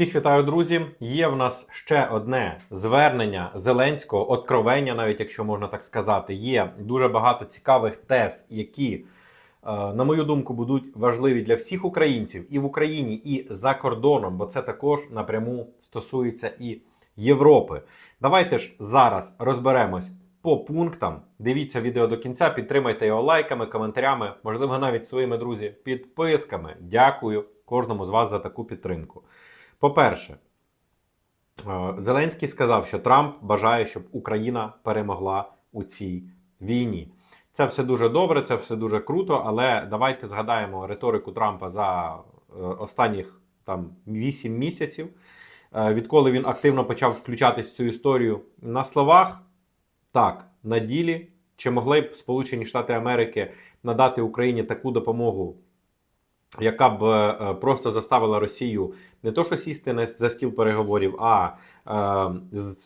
Всіх вітаю, друзі. Є в нас ще одне звернення Зеленського, откровення, навіть якщо можна так сказати. Є дуже багато цікавих тез, які, е, на мою думку, будуть важливі для всіх українців і в Україні, і за кордоном, бо це також напряму стосується і Європи. Давайте ж зараз розберемось по пунктам. Дивіться відео до кінця, підтримайте його лайками, коментарями, можливо, навіть своїми друзі, підписками. Дякую кожному з вас за таку підтримку. По-перше, е, Зеленський сказав, що Трамп бажає, щоб Україна перемогла у цій війні. Це все дуже добре, це все дуже круто, але давайте згадаємо риторику Трампа за е, останніх там 8 місяців, Е, відколи він активно почав включатись в цю історію на словах. Так, на ділі, чи могли б Сполучені Штати Америки надати Україні таку допомогу, яка б е, просто заставила Росію не то, що сісти на за стіл переговорів, а е,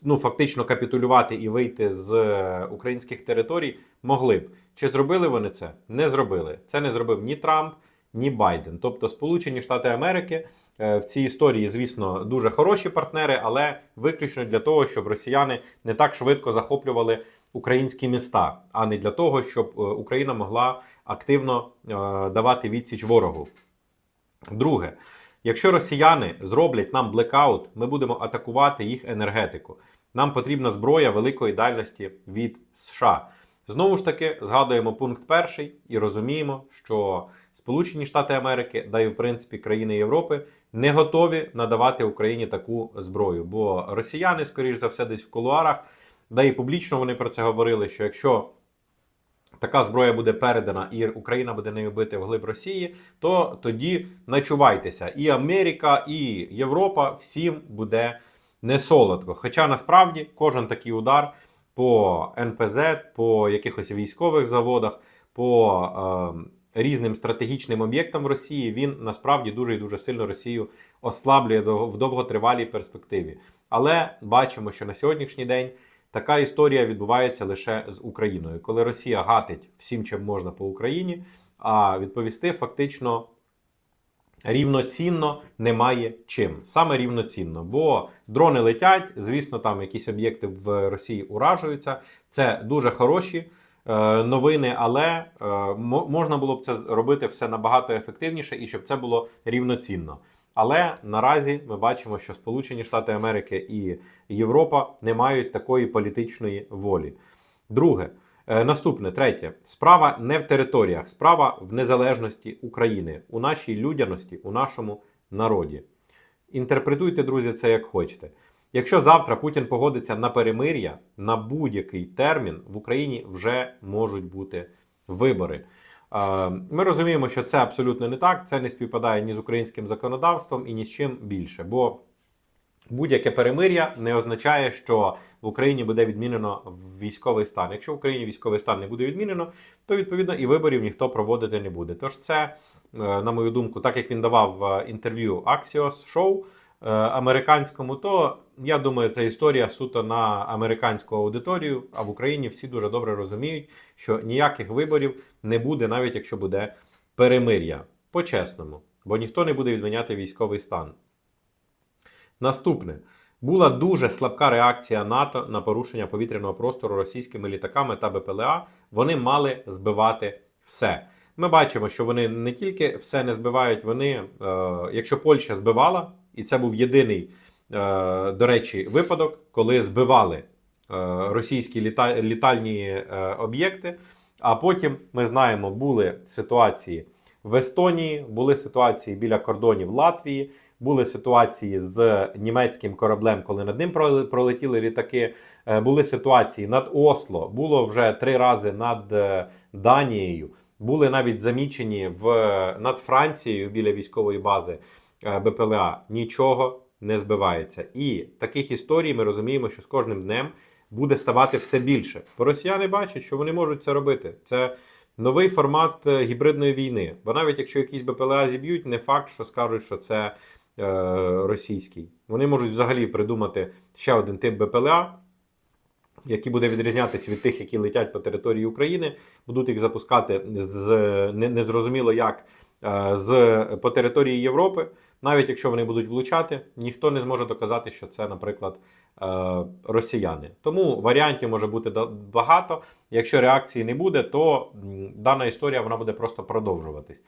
ну, фактично капітулювати і вийти з українських територій, могли б. Чи зробили вони це? Не зробили. Це не зробив ні Трамп, ні Байден. Тобто Сполучені Штати Америки е, в цій історії, звісно, дуже хороші партнери, але виключно для того, щоб росіяни не так швидко захоплювали українські міста, а не для того, щоб Україна могла активно е, давати відсіч ворогу. Друге, якщо росіяни зроблять нам блекаут, ми будемо атакувати їх енергетику. Нам потрібна зброя великої дальності від США. Знову ж таки, згадуємо пункт перший і розуміємо, що Сполучені Штати Америки, да і в принципі країни Європи не готові надавати Україні таку зброю. Бо росіяни, скоріш за все, десь в кулуарах, да і публічно вони про це говорили, що якщо така зброя буде передана і Україна буде нею бити вглиб Росії, то тоді начувайтеся. І Америка, і Європа всім буде не солодко. Хоча насправді кожен такий удар по НПЗ, по якихось військових заводах, по е, різним стратегічним об'єктам Росії, він насправді дуже і дуже сильно Росію ослаблює в довготривалій перспективі. Але бачимо, що на сьогоднішній день така історія відбувається лише з Україною, коли Росія гатить всім, чим можна по Україні, а відповісти фактично рівноцінно немає чим. Саме рівноцінно, бо дрони летять, звісно, там якісь об'єкти в Росії уражуються. Це дуже хороші. е, Новини, але е, можна було б це робити все набагато ефективніше і щоб це було рівноцінно. Але наразі ми бачимо, що Сполучені Штати Америки і Європа не мають такої політичної волі. Друге, е, наступне, третє, справа не в територіях, справа в незалежності України, у нашій людяності, у нашому народі. Інтерпретуйте, друзі, це як хочете. Якщо завтра Путін погодиться на перемир'я на будь-який термін, в Україні вже можуть бути вибори. Е, Ми розуміємо, що це абсолютно не так. Це не співпадає ні з українським законодавством і ні з чим більше. Бо будь-яке перемир'я не означає, що в Україні буде відмінено військовий стан. Якщо в Україні військовий стан не буде відмінено, то відповідно і виборів ніхто проводити не буде. Тож це, е, на мою думку, так як він давав е, інтерв'ю Axios Show американському, то я думаю, це історія суто на американську аудиторію. А в Україні всі дуже добре розуміють, що ніяких виборів не буде, навіть якщо буде перемир'я. По-чесному, бо ніхто не буде відміняти військовий стан. Наступне. Була дуже слабка реакція НАТО на порушення повітряного простору російськими літаками та БПЛА. Вони мали збивати все. Ми бачимо, що вони не тільки все не збивають, вони, е, якщо Польща збивала, і це був єдиний, е, до речі, випадок, коли збивали е, російські літа, літальні е, об'єкти. А потім ми знаємо, були ситуації в Естонії, були ситуації біля кордонів Латвії, були ситуації з німецьким кораблем, коли над ним пролетіли літаки. Були ситуації над Осло, було вже три рази над Данією. Були навіть замічені в над Францією біля військової бази БПЛА. Нічого не збивається. І таких історій ми розуміємо, що з кожним днем буде ставати все більше. Бо росіяни бачать, що вони можуть це робити. Це новий формат е, гібридної війни. Бо навіть якщо якісь БПЛА зіб'ють, не факт, що скажуть, що це е, російський. Вони можуть взагалі придумати ще один тип БПЛА, який буде відрізнятися від тих, які летять по території України, будуть їх запускати з не- незрозуміло як е, з по території Європи. Навіть якщо вони будуть влучати, ніхто не зможе доказати, що це, наприклад, е, росіяни. Тому варіантів може бути багато. Якщо реакції не буде, то дана історія вона буде просто продовжуватись.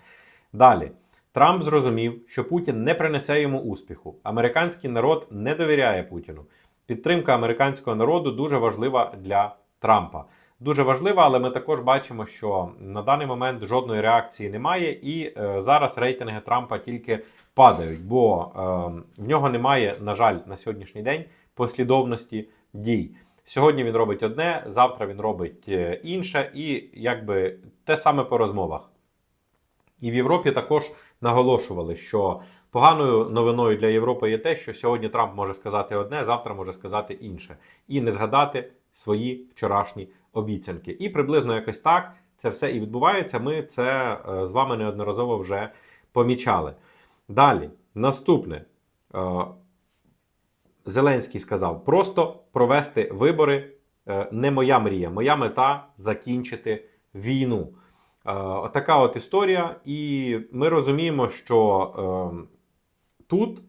Далі. Трамп зрозумів, що Путін не принесе йому успіху. Американський народ не довіряє Путіну. Підтримка американського народу дуже важлива для Трампа. Дуже важлива, але ми також бачимо, що на даний момент жодної реакції немає, і е, зараз рейтинги Трампа тільки падають, бо е, в нього немає, на жаль, на сьогоднішній день послідовності дій. Сьогодні він робить одне, завтра він робить е, інше, і якби те саме по розмовах. І в Європі також наголошували, що поганою новиною для Європи є те, що сьогодні Трамп може сказати одне, завтра може сказати інше, і не згадати свої вчорашні обіцянки. І приблизно якось так це все і відбувається. Ми це е, з вами неодноразово вже помічали. Далі, наступне. Е, Зеленський сказав: просто провести вибори е, не моя мрія, моя мета закінчити війну. Така от історія, і ми розуміємо, що тут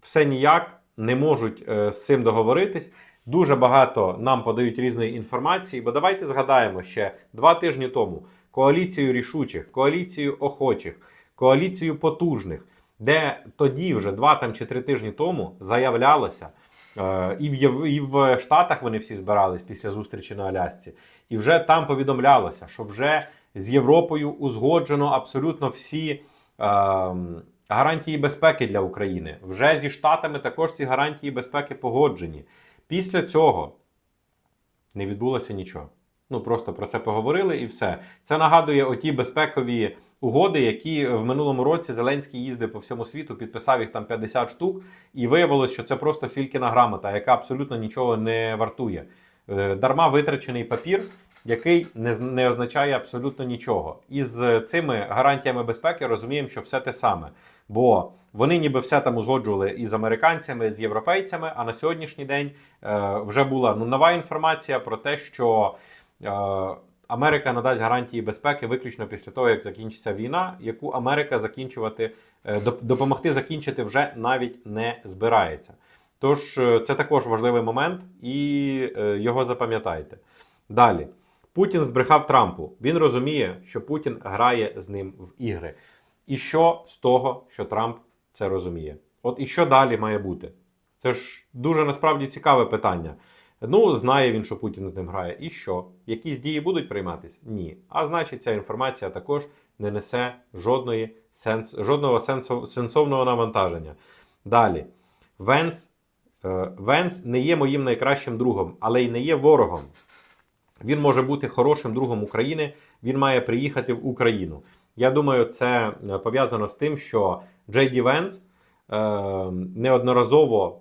все ніяк не можуть з цим договоритись. Дуже багато нам подають різної інформації, бо давайте згадаємо ще два тижні тому коаліцію рішучих, коаліцію охочих, коаліцію потужних, де тоді вже два там чи три тижні тому заявлялося, е, і в, і в Штатах вони всі збирались після зустрічі на Алясці, і вже там повідомлялося, що вже з Європою узгоджено абсолютно всі. е, Гарантії безпеки для України вже зі Штатами також ці гарантії безпеки погоджені. Після цього не відбулося нічого. Ну просто про це поговорили і все. Це нагадує оті безпекові угоди, які в минулому році Зеленський їздив по всьому світу, підписав їх там 50 штук, і виявилось, що це просто фількіна грамота, яка абсолютно нічого не вартує. Е, Дарма витрачений папір, який не, не означає абсолютно нічого. І з цими гарантіями безпеки розуміємо, що все те саме. Бо вони ніби все там узгоджували і з американцями, і з європейцями. А на сьогоднішній день е, вже була ну, нова інформація про те, що е, Америка надасть гарантії безпеки виключно після того, як закінчиться війна, яку Америка закінчувати е, допомогти закінчити вже навіть не збирається. Тож е, це також важливий момент, і е, його запам'ятайте. Далі. Путін збрехав Трампу. Він розуміє, що Путін грає з ним в ігри. І що з того, що Трамп це розуміє? От і що далі має бути? Це ж дуже насправді цікаве питання. Ну, знає він, що Путін з ним грає. І що? Якісь дії будуть прийматися? Ні. А значить, ця інформація також не несе жодної сенс, жодного сенсу, сенсовного навантаження. Далі. Венс, е, Венс не є моїм найкращим другом, але й не є ворогом. Він може бути хорошим другом України, він має приїхати в Україну. Я думаю, це е, пов'язано з тим, що Джей Ді Венс е, неодноразово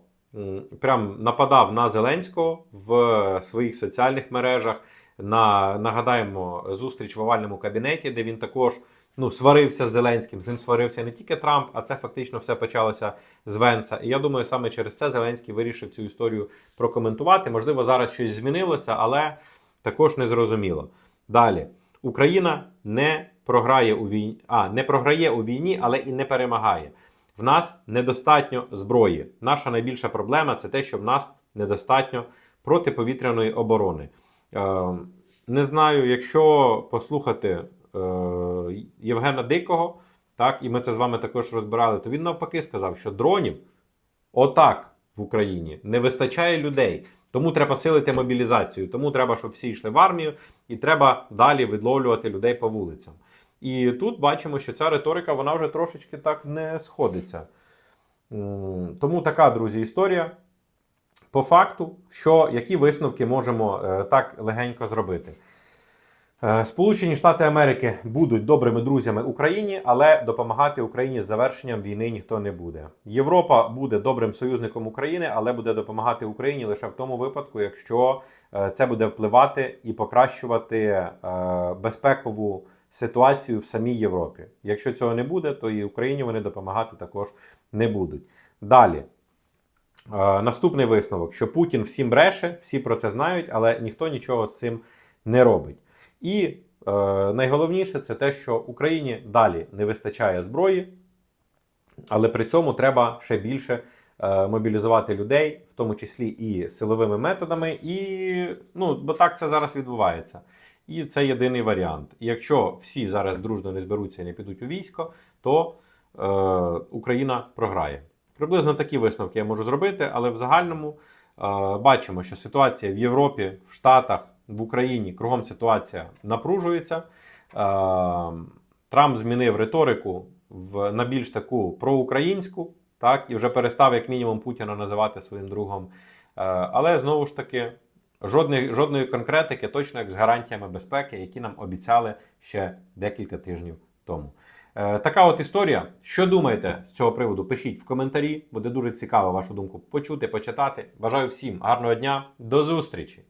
прям нападав на Зеленського в своїх соціальних мережах. На, нагадаємо, зустріч в овальному кабінеті, де він також ну, сварився з Зеленським. З ним сварився не тільки Трамп, а це фактично все почалося з Венса. І я думаю, саме через це Зеленський вирішив цю історію прокоментувати. Можливо, зараз щось змінилося, але також не зрозуміло. Далі. Україна не програє у війні, а не програє у війні, але і не перемагає. В нас недостатньо зброї. Наша найбільша проблема це те, що в нас недостатньо протиповітряної оборони. Е, не знаю, якщо послухати е, Євгена Дикого, так, і ми це з вами також розбирали, то він навпаки сказав, що дронів отак в Україні не вистачає людей. Тому треба силити мобілізацію, тому треба, щоб всі йшли в армію, і треба далі відловлювати людей по вулицям. І тут бачимо, що ця риторика вона вже трошечки так не сходиться. Тому така, друзі, історія. По факту, що які висновки можемо е, так легенько зробити. Е, Сполучені Штати Америки будуть добрими друзями Україні, але допомагати Україні з завершенням війни ніхто не буде. Європа буде добрим союзником України, але буде допомагати Україні лише в тому випадку, якщо е, це буде впливати і покращувати е, безпекову ситуацію в самій Європі. Якщо цього не буде, то і Україні вони допомагати також не будуть. Далі. Наступний висновок, що Путін всім бреше, всі про це знають, але ніхто нічого з цим не робить. І е, найголовніше це те, що Україні далі не вистачає зброї, Але при цьому треба ще більше е, мобілізувати людей, в тому числі і силовими методами, і ну, бо так це зараз відбувається. І це єдиний варіант. Якщо всі зараз дружно не зберуться і не підуть у військо, то е, Україна програє. Приблизно такі висновки я можу зробити, але в загальному е, бачимо, що ситуація в Європі, в Штатах, в Україні кругом ситуація напружується. Е, Трамп змінив риторику в, на більш таку проукраїнську, так, і вже перестав, як мінімум, Путіна називати своїм другом. Е, але знову ж таки, жодної, жодної конкретики, точно як з гарантіями безпеки, які нам обіцяли ще декілька тижнів тому. Е, Така от історія. Що думаєте з цього приводу? Пишіть в коментарі. Буде дуже цікаво вашу думку почути, почитати. Бажаю всім гарного дня. До зустрічі!